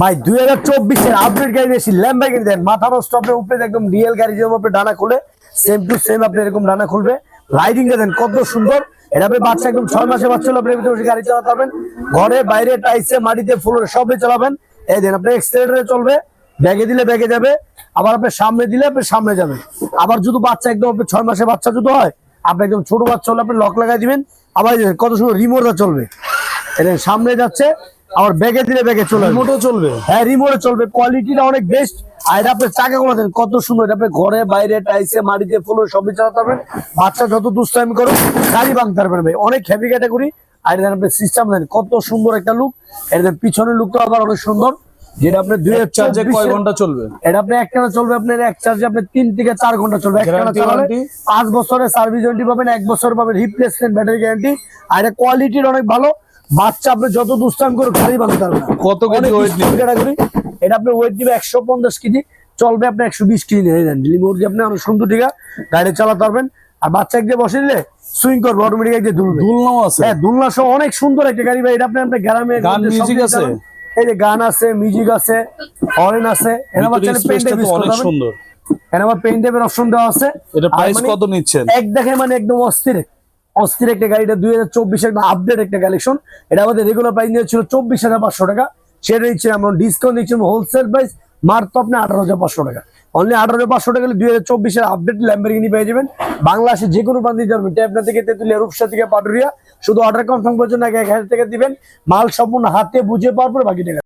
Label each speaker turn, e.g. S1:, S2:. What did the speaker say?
S1: ভাই, দুই হাজার চব্বিশের আপডেট গাড়ি বেশি ল্যাম্বা গাড়ি দেন, মাথা নষ্ট উপরে একদম রিয়েল গাড়ি যেরকম আপনি ডানা খুলে সেম টু সেম আপনি এরকম ডানা খুলবে। লাইটিংটা দেন, কত সুন্দর। আপনি বাচ্চা একদম ছয় বাচ্চা হলে গাড়ি চালাতে ঘরে, বাইরে মাটিতে সবই চালাবেন। চলবে, ব্যাগে দিলে ব্যাগে যাবে, আবার সামনে দিলে সামনে যাবে। আবার যদি বাচ্চা একদম ছয় মাসে বাচ্চা যদি হয়, আপনি একদম ছোট বাচ্চা হলে আপনি লক লাগাই দিবেন। আবার কত সুন্দর রিমোটটা চলবে। এটা সামনে যাচ্ছে আবার ব্যাগে দিলে ব্যাগে চলে
S2: রিমোটও চলবে?
S1: হ্যাঁ রিমোটে চলবে। কোয়ালিটিটা অনেক বেস্ট আর এটা আপনার চাকা গুলো দেন কত সুন্দর এটা আপনি ঘরে বাইরে টাইসে মাটিতে ফুলো সবই চালাতে পারবেন। বাচ্চা যত দুষ্টামি করুন গাড়ি ভাঙতে পারবেন ভাই। অনেক হেভি ক্যাটাগরি আর এটা আপনি সিস্টেম দেন কত সুন্দর একটা লুক এটা দেন পিছনের লুকটা আবার অনেক সুন্দর। যেটা আপনি দুই
S2: চার্জে কয় ঘণ্টা চলবে?
S1: এটা আপনি একটানা চলবে আপনার এক চার্জে আপনি তিন থেকে চার ঘণ্টা চলবে। একটানা
S2: Guarantee,
S1: চালালে পাঁচ বছরের সার্ভিস ওয়ারেন্টি পাবেন এক বছর পাবেন রিপ্লেসমেন্ট ব্যাটারি গ্যারান্টি আর এটা কোয়ালিটির অনেক ভালো। বাচ্চা আপনি যত দুষ্টাম করে গাড়ি ভাঙতে পারবেন না।
S2: কত কেজি weight
S1: স্টিল ক্যাটাগরি এটা আপনার ওয়েট দিবে একশো পঞ্চাশ কেজি চলবে আপনি একশো বিশ কেজি নিয়ে যান মুরগি আপনি অনেক সুন্দর টিকা গাড়ি চালাতে পারবেন। আর বাচ্চা একদিকে বসে দিলে সুইং করবে অটোমেটিক একদিকে দুলবে।
S2: দুলনাও আছে।
S1: হ্যাঁ দুলনা সহ অনেক সুন্দর একটা গাড়ি ভাই এটা আপনি আপনার গ্রামে
S2: গান,
S1: দিকে
S2: আছে?
S1: এই যে গান আছে মিউজিক আছে হরেন আছে এর আবার
S2: ভিতরে
S1: চাইলে পেন
S2: স্পেসটা তো অনেক সুন্দর।
S1: এর আবার পেন অপশন দেওয়া আছে।
S2: এটা প্রাইস
S1: মানে
S2: কত নিচ্ছেন?
S1: এক দেখে মানে একদম অস্থির। অস্থির একটা গাড়িটা দুই হাজার চব্বিশের আপডেট একটা কালেকশন এটা আমাদের রেগুলার প্রাইস ছিল চব্বিশ হাজার পাঁচশো টাকা। সেটা দিচ্ছি আমরা ডিসকাউন্ট দিচ্ছি হোলসেল প্রাইস মাত্র আপনি আঠারো হাজার পাঁচশো টাকা। অনলি আঠারো হাজার পাঁচশো টাকা দুই হাজার চব্বিশের আপডেট ল্যাম্বারগিনি পেয়ে যাবেন। বাংলাদেশে যে কোনো প্রান্তে যাবেন। ট্যাবনা থেকে তেতুলিয়া, রূপসা থেকে পাটুরিয়া। শুধু অর্ডার কনফার্ম করার জন্য আগে এক হাজার টাকা দিবেন। মাল সম্পূর্ণ হাতে বুঝে পাওয়ার পর বাকি টাকা